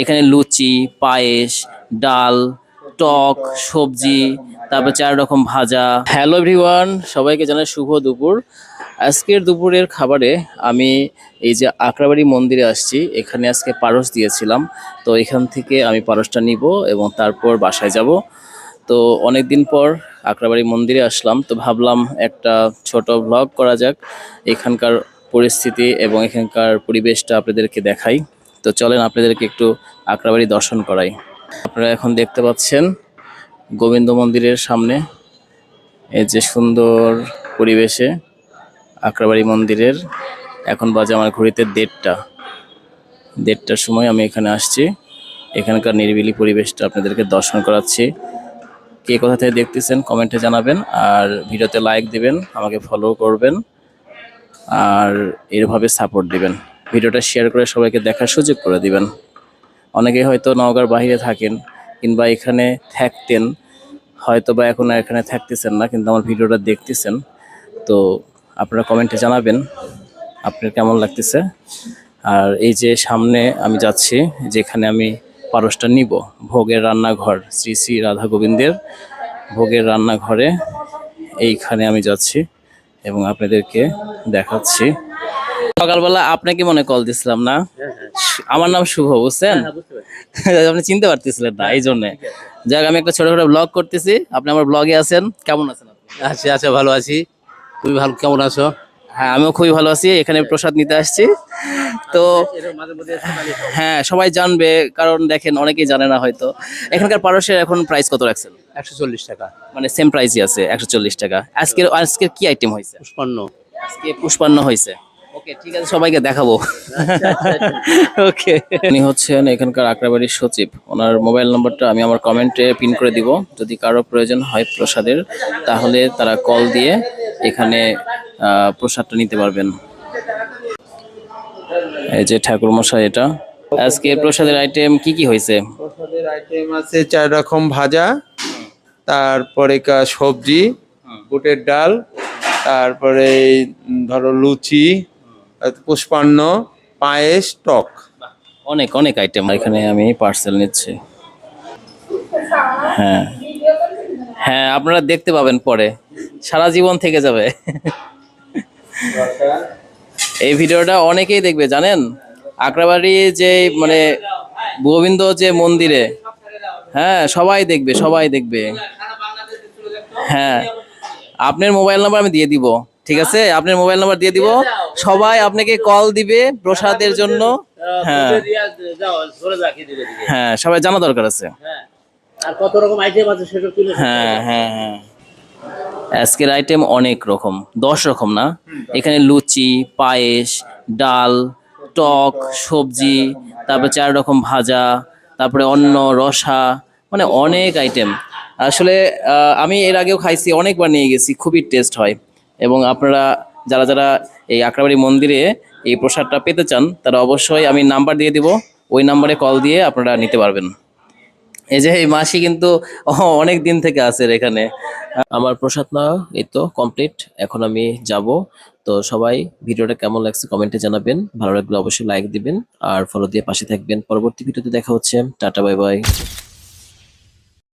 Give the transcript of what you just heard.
এখানে লুচি, পায়েস, ডাল, টক, সবজি, তারপর চার রকম ভাজা। হ্যালো এভরিওয়ান সবাইকে জানাই শুভ দুপুর। আজকের দুপুরের খাবারে আমি এই যে আকরাবাড়ি মন্দিরে আসছি, এখানে আজকে পারস দিয়েছিলাম। তো এখান থেকে আমি পারসটা নিব এবং তারপর বাসায় যাব। তো অনেক দিন পর আকরাবাড়ি মন্দিরে আসলাম, তো ভাবলাম একটা ছোট ব্লগ করা যাক, এখানকার পরিস্থিতি এবং এখানকার পরিবেশটা আপনাদেরকে দেখাই। তো চলেন আপনাদেরকে একটু আকরাবাড়ি দর্শন করাই। আপনারা এখন দেখতে পাচ্ছেন গোবিন্দ মন্দিরের সামনে এই যে সুন্দর পরিবেশে আকরাবাড়ি মন্দিরের এখন বাজে আমার ঘড়িতে দেড়টা। দেড়টার সময় আমি এখানে আসছি। এখানকার নিরিবিলি পরিবেশটা আপনাদেরকে দর্শন করাচ্ছি। কে কোথা থেকে দেখতেছেন কমেন্টে জানাবেন আর ভিডিওতে লাইক দিবেন, আমাকে ফলো করবেন আর এরভাবে সাপোর্ট দিবেন। ভিডিওটা শেয়ার করে সবাইকে দেখার সুযোগ করে দিবেন। অনেকে হয়তো নওগাঁর বাইরে থাকেন কিংবা এখানে থাকতেন হয়তো বা এখন এখানে থাকতেছেন না কিন্তু আমার ভিডিওটা দেখতেছেন। তো আপনারা কমেন্টে জানাবেন আপনার কেমন লাগতেছে। আর এই যে সামনে আমি যাচ্ছি, যেখানে আমি পারসটা নিব, ভোগের রান্নাঘর, শ্রী শ্রী রাধা গোবিন্দের ভোগের রান্নাঘরে এইখানে আমি যাচ্ছি এবং আপনাদেরকে দেখাচ্ছি। সকালবেলা আপনাকে মনে কল দিছিলাম না? আমার নাম শুভ বুঝছেন? আপনি চিনতে পারতেছিলেন না এই জন্য। যাক আমি একটা ছোট ছোট ব্লগ করতেছি। আপনি আমার ব্লগে আছেন কেমন আছেন আছি আচ্ছা ভালো আছি। তুমি ভালো কেমন আছো? হ্যাঁ আমিও খুবই ভালো আছি এখানে প্রসাদ নিতে আসছি। তো হ্যাঁ সবাই জানবে কারণ দেখেন অনেকেই জানে না হয়তো। এখানকার পারসের এখন প্রাইস কত রাখছেন? একশো চল্লিশ টাকা। মানে সেম প্রাইসই আছে একশো চল্লিশ টাকা। আজকের আজকের কি আইটেম হয়েছে? পুষ্পান্ন। আজকে পুষ্পান্ন হয়েছে। ওকে ঠিক আছে সবাইকে দেখাবো। ওকে উনি হচ্ছেন এখানকার আকরাবাড়ির সচিব। ওনার মোবাইল নম্বরটা আমি আমার কমেন্টে পিন করে দিব। যদি কারও প্রয়োজন হয় প্রসাদের তাহলে তারা কল দিয়ে এখানে আহ, প্রসাদটা নিতে পারবেন। এই যে ঠাকুর মশাই এটা। আজকে প্রসাদের আইটেম কি কি হয়েছে? প্রসাদের আইটেম আছে চার রকম ভাজা তারপরে কা- সবজি বুটের ডাল তারপরে ধরো লুচি পুষ্পান্ন পায়েস টক। অনেক অনেক আইটেম এখানে আমি পার্সেল নিচ্ছি। হ্যাঁ। হ্যাঁ আপনারা দেখতে পাবেন পরে। সারা জীবন থেকে যাবে। এই ভিডিওটা অনেকেই দেখবে, জানেন? আকরাবাড়ি যে মানে গোবিন্দ যে মন্দিরে হ্যাঁ সবাই দেখবে সবাই দেখবে। হ্যাঁ। আপনার মোবাইল নাম্বার আমি দিয়ে দিব। ঠিক আছে? আপনার মোবাইল নাম্বার দিয়ে দিব। সবাই আপনাকে কল দিবে প্রসাদের জন্য। হ্যাঁ। হ্যাঁ সবাই জানা দরকার আছে। আর কত রকম আইটেম আছে সেটা হ্যাঁ হ্যাঁ হ্যাঁ। আজকের আইটেম অনেক রকম দশ রকম না? এখানে লুচি পায়েস ডাল টক সবজি তারপরে চার রকম ভাজা তারপরে অন্ন রসা মানে অনেক আইটেম আসলে আমি এর আগেও খাইছি অনেকবার নিয়ে গেছি খুবই টেস্ট হয়। এবং আপনারা যারা যারা এই আকরাবাড়ি মন্দিরে এই প্রসাদটা পেতে চান, তারা অবশ্যই আমি নাম্বার দিয়ে দিব। ওই নাম্বারে কল দিয়ে আপনারা নিতে পারবেন। এই যে এই মাসি কিন্তু অনেক দিন থেকে আছে এখানে। আমার প্রসাদ না এই তো কমপ্লিট এখন আমি যাব। তো সবাই ভিডিওটা কেমন লাগছে কমেন্টে জানাবেন। ভালো লাগলে অবশ্যই লাইক দিবেন। আর ফলো দিয়ে পাশে থাকবেন। পরবর্তী ভিডিওতে দেখা হচ্ছে। Tata bye bye